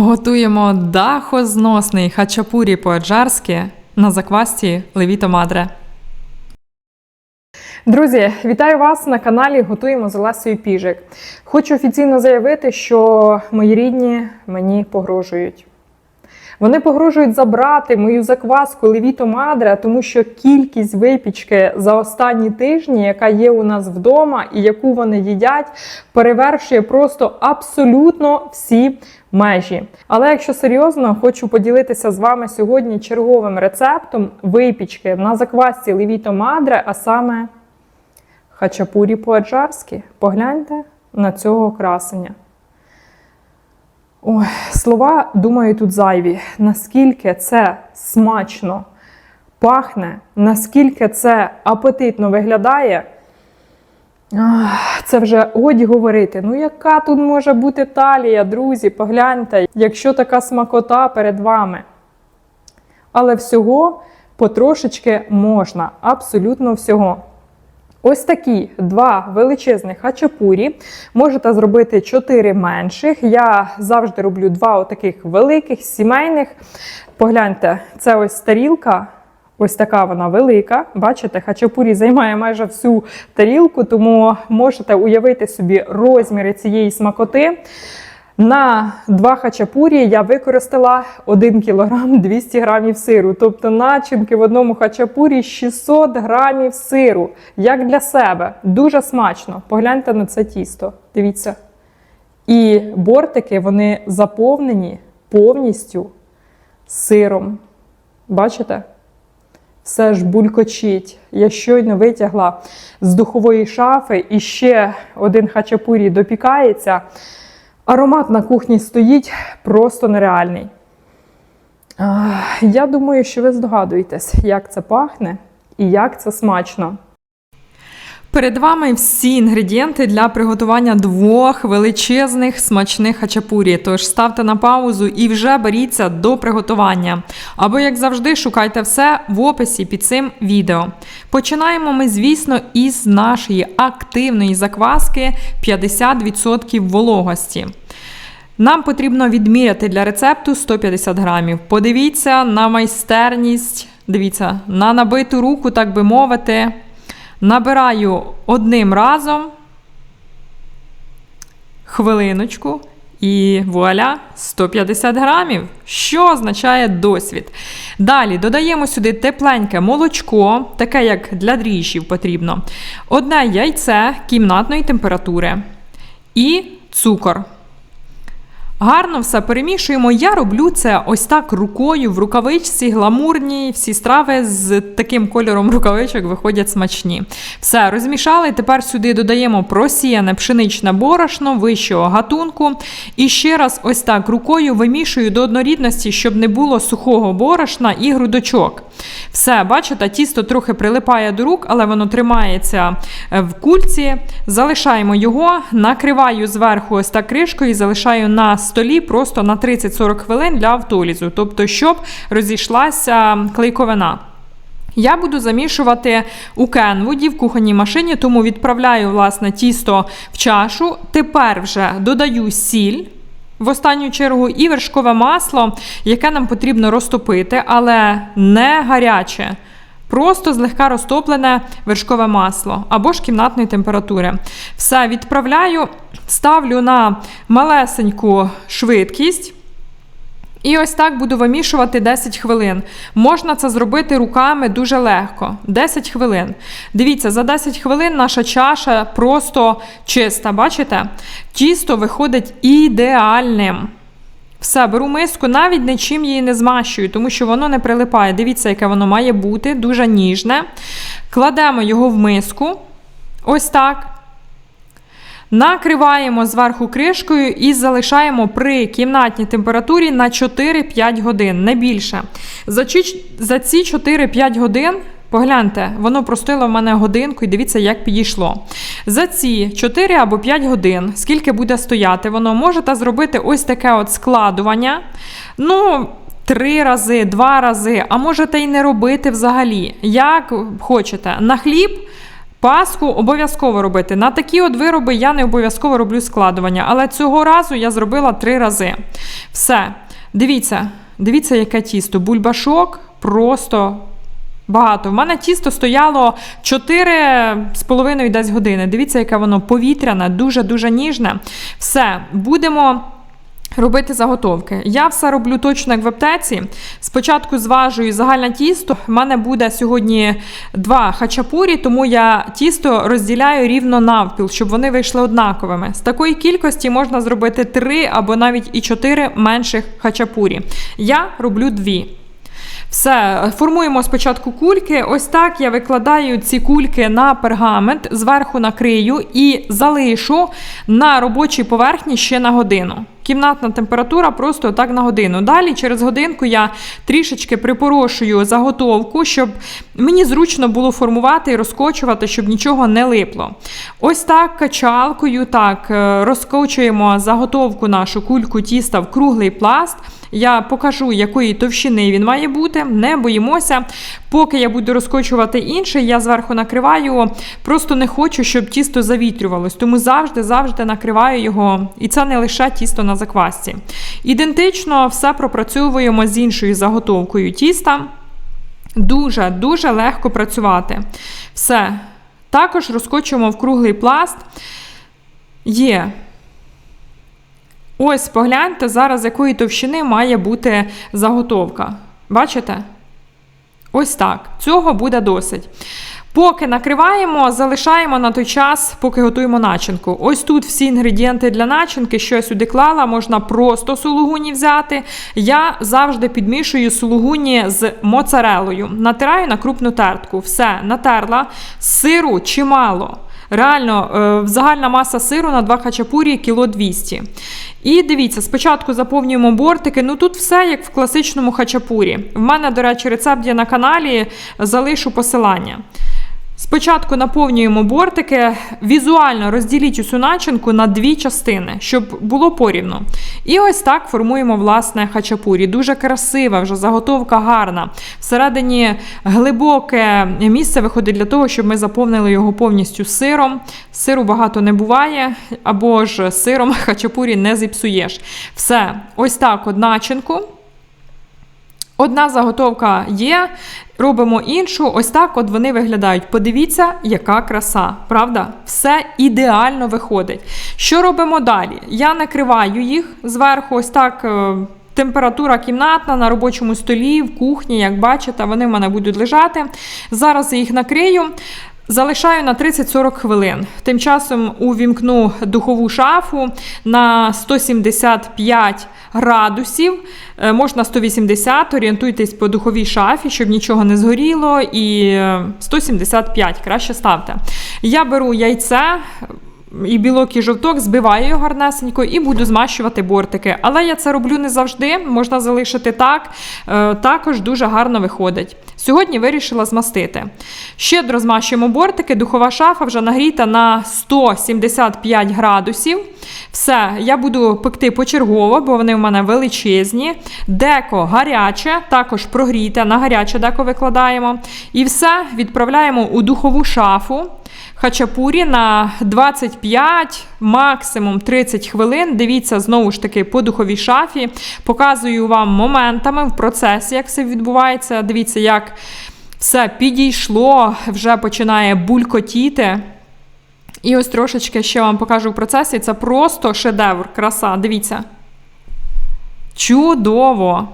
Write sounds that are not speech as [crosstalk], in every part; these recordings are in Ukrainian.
Готуємо дахозносний хачапурі по-аджарськи на заквасті Левіто Мадре. Друзі, вітаю вас на каналі Готуємо з Олесою Піжик. Хочу офіційно заявити, що мої рідні мені погрожують. Вони погрожують забрати мою закваску Левіто Мадре, тому що кількість випічки за останні тижні, яка є у нас вдома і яку вони їдять, перевершує просто абсолютно всі межі. Але якщо серйозно, хочу поділитися з вами сьогодні черговим рецептом випічки на заквасці Левіто Мадре, а саме хачапурі по-аджарськи. Погляньте на цього красення. Ой, слова, думаю, тут зайві. Наскільки це смачно пахне, наскільки це апетитно виглядає. Це вже годі говорити. Ну, яка тут може бути талія, друзі? Погляньте, якщо така смакота перед вами. Але всього потрошечки можна, абсолютно всього. Ось такі два величезних хачапурі. Можете зробити чотири менших. Я завжди роблю два таких великих, сімейних. Погляньте, це ось тарілка. Ось така вона велика. Бачите, хачапурі займає майже всю тарілку, тому можете уявити собі розміри цієї смакоти. На два хачапурі я використала 1 кг 200 грамів сиру. Тобто начинки в одному хачапурі 600 грамів сиру. Як для себе. Дуже смачно. Погляньте на це тісто. Дивіться. І бортики вони заповнені повністю сиром. Бачите? Все ж булькочить. Я щойно витягла з духової шафи і ще один хачапурі допікається. Аромат на кухні стоїть просто нереальний. Я думаю, що ви здогадуєтесь, як це пахне і як це смачно. Перед вами всі інгредієнти для приготування двох величезних смачних хачапурі. Тож ставте на паузу і вже беріться до приготування. Або, як завжди, шукайте все в описі під цим відео. Починаємо ми, звісно, із нашої активної закваски 50% вологості. Нам потрібно відміряти для рецепту 150 грамів. Подивіться на майстерність, дивіться, на набиту руку, так би мовити. Набираю одним разом хвилиночку і вуаля 150 грамів, що означає досвід. Далі додаємо сюди тепленьке молочко, таке як для дріжджів потрібно. Одне яйце кімнатної температури і цукор. Гарно все перемішуємо. Я роблю це ось так рукою в рукавичці, гламурні, всі страви з таким кольором рукавичок виходять смачні. Все, розмішали. Тепер сюди додаємо просіяне пшеничне борошно вищого гатунку. І ще раз, ось так рукою вимішую до однорідності, щоб не було сухого борошна і грудочок. Все, бачите, тісто трохи прилипає до рук, але воно тримається в кульці. Залишаємо його, накриваю зверху ось так кришкою і залишаю на столі просто на 30-40 хвилин для автолізу, тобто, щоб розійшлася клейковина. Я буду замішувати у кенвуді в кухонній машині, тому відправляю власне тісто в чашу. Тепер вже додаю сіль. В останню чергу і вершкове масло, яке нам потрібно розтопити, але не гаряче. Просто злегка розтоплене вершкове масло або ж кімнатної температури. Все відправляю, ставлю на малесеньку швидкість. І ось так буду вимішувати 10 хвилин. Можна це зробити руками дуже легко. 10 хвилин. Дивіться, за 10 хвилин наша чаша просто чиста. Бачите? Тісто виходить ідеальним. Все, беру миску, навіть нічим її не змащую, тому що воно не прилипає. Дивіться, яке воно має бути, дуже ніжне. Кладемо його в миску. Ось так. Накриваємо зверху кришкою і залишаємо при кімнатній температурі на 4-5 годин, не більше. За ці 4-5 годин. Погляньте, воно простило в мене годинку і дивіться, як підійшло. За ці 4 або 5 годин, скільки буде стояти, воно можете зробити ось таке от складування. Ну, три рази, два рази, а можете і не робити взагалі. Як хочете. На хліб Паску обов'язково робити. На такі от вироби я не обов'язково роблю складування, але цього разу я зробила три рази. Все. Дивіться, дивіться, яке тісто. Бульбашок просто багато. В мене тісто стояло 4,5 десь години. Дивіться, яке воно повітряне, дуже-дуже ніжне. Все, будемо. Робити заготовки. Я все роблю точно як в аптеці. Спочатку зважую загальне тісто. У мене буде сьогодні два хачапурі, тому я тісто розділяю рівно навпіл, щоб вони вийшли однаковими. З такої кількості можна зробити три або навіть і чотири менших хачапурі. Я роблю дві. Все, формуємо спочатку кульки. Ось так я викладаю ці кульки на пергамент, зверху накрию і залишу на робочій поверхні ще на годину. Кімнатна температура просто так на годину. Далі через годинку я трішечки припорошую заготовку, щоб мені зручно було формувати і розкочувати, щоб нічого не липло. Ось так качалкою так е, розкочуємо заготовку нашу кульку тіста в круглий пласт. Я покажу, якої товщини він має бути. Не боїмося. Поки я буду розкочувати інший, я зверху накриваю. Просто не хочу, щоб тісто завітрювалось. Тому завжди-завжди накриваю його. І це не лише тісто на заквасці. Ідентично все пропрацьовуємо з іншою заготовкою тіста. Дуже-дуже легко працювати. Все. Також розкочуємо в круглий пласт. Є. Ось погляньте, зараз якої товщини має бути заготовка. Бачите? Ось так. Цього буде досить. Поки накриваємо, залишаємо на той час, поки готуємо начинку. Ось тут всі інгредієнти для начинки, що я сюди клала, можна просто сулугуні взяти. Я завжди підмішую сулугуні з моцарелою. Натираю на крупну тертку. Все, натерла. Сиру чимало. Реально, е, загальна маса сиру на 2 хачапурі кіло 200. І дивіться, спочатку заповнюємо бортики. Ну тут все як в класичному хачапурі. В мене, до речі, рецепт є на каналі, залишу посилання. Спочатку наповнюємо бортики, візуально розділіть усю начинку на дві частини, щоб було порівно. І ось так формуємо власне хачапурі. Дуже красива, вже заготовка гарна. Всередині глибоке місце виходить для того, щоб ми заповнили його повністю сиром. Сиру багато не буває, або ж сиром [laughs] хачапурі не зіпсуєш. Все, ось так от начинку. Одна заготовка є, робимо іншу. Ось так от вони виглядають. Подивіться, яка краса, правда? Все ідеально виходить. Що робимо далі? Я накриваю їх зверху, ось так. е, Температура кімнатна на робочому столі, в кухні, як бачите, вони в мене будуть лежати. Зараз я їх накрию. Залишаю на 30-40 хвилин. Тим часом увімкну духову шафу на 175 градусів, Е, можна 180, орієнтуйтесь по духовій шафі, щоб нічого не згоріло, і е, 175 краще ставте. Я беру яйце. І білок, і жовток збиваю його гарнесенько і буду змащувати бортики. Але я це роблю не завжди, можна залишити так. Е, також дуже гарно виходить. Сьогодні вирішила змастити. Щедро змащуємо бортики, духова шафа вже нагріта на 175 градусів. Все, я буду пекти почергово, бо вони в мене величезні. Деко гаряче, також прогріте, на гаряче деко викладаємо. І все відправляємо у духову шафу. Хачапурі на 25, максимум 30 хвилин. Дивіться знову ж таки по духовій шафі. Показую вам моментами в процесі, як все відбувається. Дивіться, як все підійшло, вже починає булькотіти. І ось трошечки ще вам покажу в процесі. Це просто шедевр, краса. Дивіться. Чудово!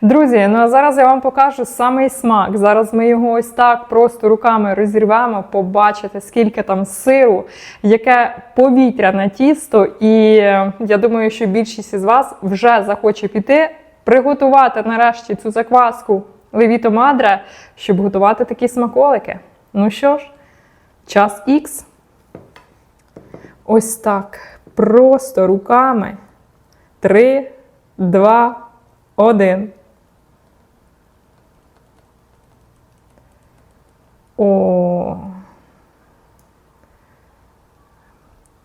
Друзі, ну а зараз я вам покажу самий смак. Зараз ми його ось так просто руками розірвемо, побачите, скільки там сиру, яке повітряне тісто. І е, я думаю, що більшість із вас вже захоче піти, приготувати нарешті цю закваску Левіто Мадре, щоб готувати такі смаколики. Ну що ж, час Х. Ось так. Просто руками. Три, два, один. О.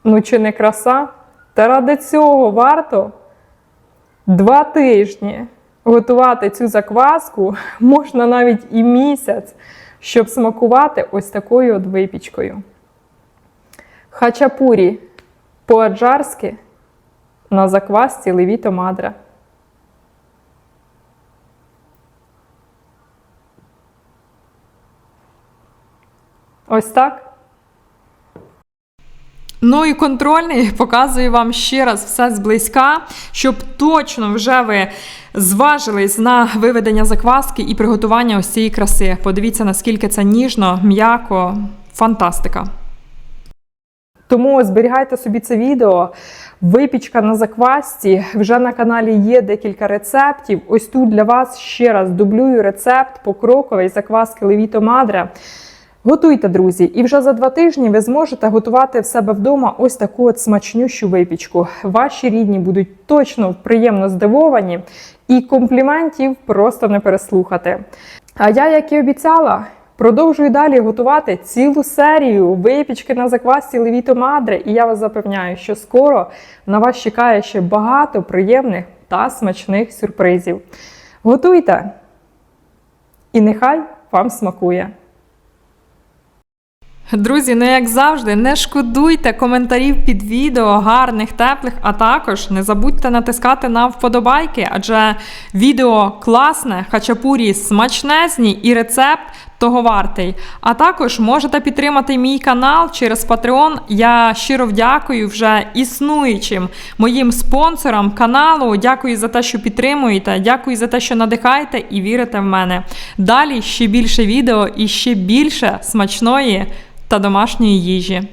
Ну, чи не краса? Та ради цього варто два тижні готувати цю закваску, [laughs] можна навіть і місяць, щоб смакувати ось такою от випічкою. Хачапурі по-аджарськи на заквасці левіто мадре. Ось так. Ну і контрольний показую вам ще раз все зблизька, щоб точно вже ви зважились на виведення закваски і приготування ось цієї краси. Подивіться, наскільки це ніжно, м'яко, фантастика. Тому зберігайте собі це відео. Випічка на заквасці. Вже на каналі є декілька рецептів. Ось тут для вас ще раз дублюю рецепт покроковий закваски Левіто Мадре. Готуйте, друзі, і вже за два тижні ви зможете готувати в себе вдома ось таку от смачнющу випічку. Ваші рідні будуть точно приємно здивовані, і компліментів просто не переслухати. А я, як і обіцяла, продовжую далі готувати цілу серію випічки на заквасці Левіто Мадре, і я вас запевняю, що скоро на вас чекає ще багато приємних та смачних сюрпризів. Готуйте! І нехай вам смакує! Друзі, ну як завжди, не шкодуйте коментарів під відео, гарних, теплих, а також не забудьте натискати на вподобайки, адже відео класне, хачапурі смачнезні і рецепт того вартий. А також можете підтримати мій канал через Patreon. Я щиро вдякую вже існуючим моїм спонсорам каналу. Дякую за те, що підтримуєте. Дякую за те, що надихаєте і вірите в мене. Далі ще більше відео і ще більше смачної та домашньої їжі.